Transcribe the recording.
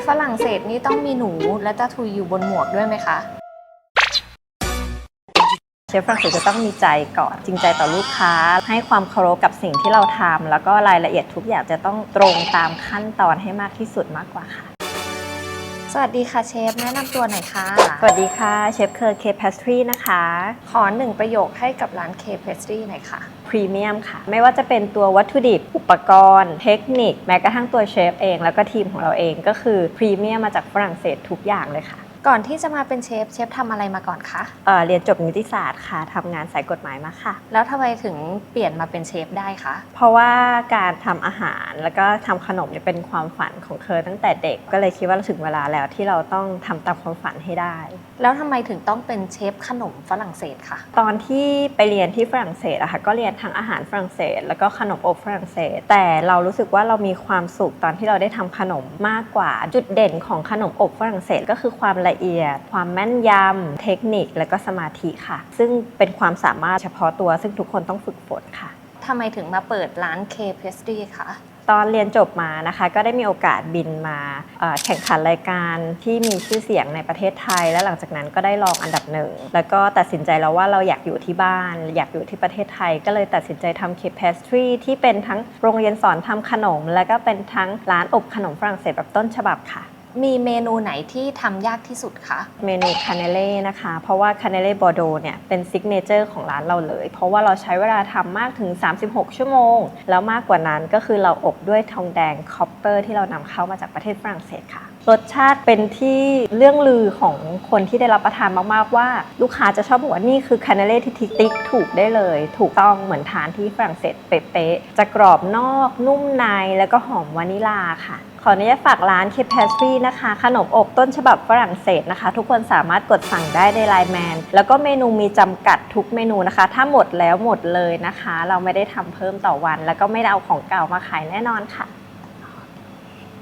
ฟฝรั่งเศสนี่ต้องมีหนูและตาทุยอยู่บนหมวกด้วยไหมคะเชฟฝรั่งเศสจะต้องมีใจก่อนจริงใจต่อลูกค้า ให้ความเคารพกับสิ่งที่เราทำแล้วก็รายละเอียดทุกอย่างจะต้องตรงตามขั้นตอนให้มากที่สุดมากกว่าค่ะ วัสดีค่ะเชฟ แนะนำตัวหน่อยค่ะ สวัสดีค่ะเชฟเคอร์เคพาสทรีนะคะ ขอหนึ่งประโยคให้กับร้านเคเพสตรีหน่อยค่ะพรีเมียมค่ะ ไม่ว่าจะเป็นตัววัตถุดิบ อุปกรณ์ เทคนิค แม้กระทั่งตัวเชฟเอง แล้วก็ทีมของเราเองก็คือพรีเมียมมาจากฝรั่งเศสทุกอย่างเลยค่ะ ก่อนที่จะมาเป็นเชฟเชฟทำอะไรมาก่อนคะเอ่อเรียนจบนิติศาสตร์ค่ะทำงานสายกฎหมายมาค่ะ แล้วทำไมถึงเปลี่ยนมาเป็นเชฟได้คะเพราะว่าการทำอาหารแล้วก็ทำขนมเนี่ยเป็นความฝันของเคอตั้งแต่เด็กก็เลยคิดว่าถึงเวลาแล้วที่เราต้องทำตามความฝันให้ได้ แล้วทำไมถึงต้องเป็นเชฟขนมฝรั่งเศสคะตอนที่ไปเรียนที่ฝรั่งเศสอะค่ะก็เรียนทั้งอาหารฝรั่งเศส แล้วก็ขนมอบฝรั่งเศส แต่เรารู้สึกว่าเรามีความสุขตอนที่เราได้ทำขนมมากกว่าจุดเด่นของขนมอบฝรั่งเศสก็คือความละเอียด ความแม่นยำ เทคนิค และก็สมาธิค่ะ ซึ่งเป็นความสามารถเฉพาะตัว ซึ่งทุกคนต้องฝึกฝนค่ะ ทำไมถึงมาเปิดร้านเคเพสตรีคะ ตอนเรียนจบมานะคะ ก็ได้มีโอกาสบินมาเอ่อแข่งขันรายการที่มีชื่อเสียงในประเทศไทย และหลังจากนั้นก็ได้รองอันดับหนึ่ง แล้วก็ตัดสินใจแล้วว่าเราอยากอยู่ที่บ้าน อยากอยู่ที่ประเทศไทย ก็เลยตัดสินใจทำเคป pastry ที่เป็นทั้งโรงเรียนสอนทำขนม และก็เป็นทั้งร้านอบขนมฝรั่งเศสแบบต้นฉบับค่ะ มีเมนูไหนที่ทำยากที่สุดคะเมนูคาเนเล่นะคะ เพราะว่าคาเนเล่บอโดเนี่ยเป็นซิกเนเจอร์ของร้านเราเลย เพราะว่าเราใช้เวลาทำมากถึง 36 ชั่วโมง แล้วมากกว่านั้นก็คือเราอบด้วยทองแดงคอปเปอร์ที่เรานำเข้ามาจากประเทศฝรั่งเศสค่ะ รสชาติเป็นที่เรื่องลือของคนที่ได้รับประทานมากๆ ว่าลูกค้าจะชอบบอกว่านี่คือคาเนเล่ที่ติ๊กถูกได้เลย ถูกต้องเหมือนทานที่ฝรั่งเศสเป๊ะๆจะกรอบนอกนุ่มในแล้วก็หอมวานิลาค่ะ ออนุญาตฝากร้าน k p a s t r y นะคะ ขนมอบต้นฉบับฝรั่งเศสนะคะ ทุกคนสามารถกดสั่งได้ในไลน์แมนแล้วก็เมนูมีจำกัดทุกเมนูนะคะ ถ้าหมดแล้วหมดเลยนะคะ เราไม่ได้ทำเพิ่มต่อวัน แล้วก็ไม่ได้เอาของเก่ามาขายแน่นอนค่ะ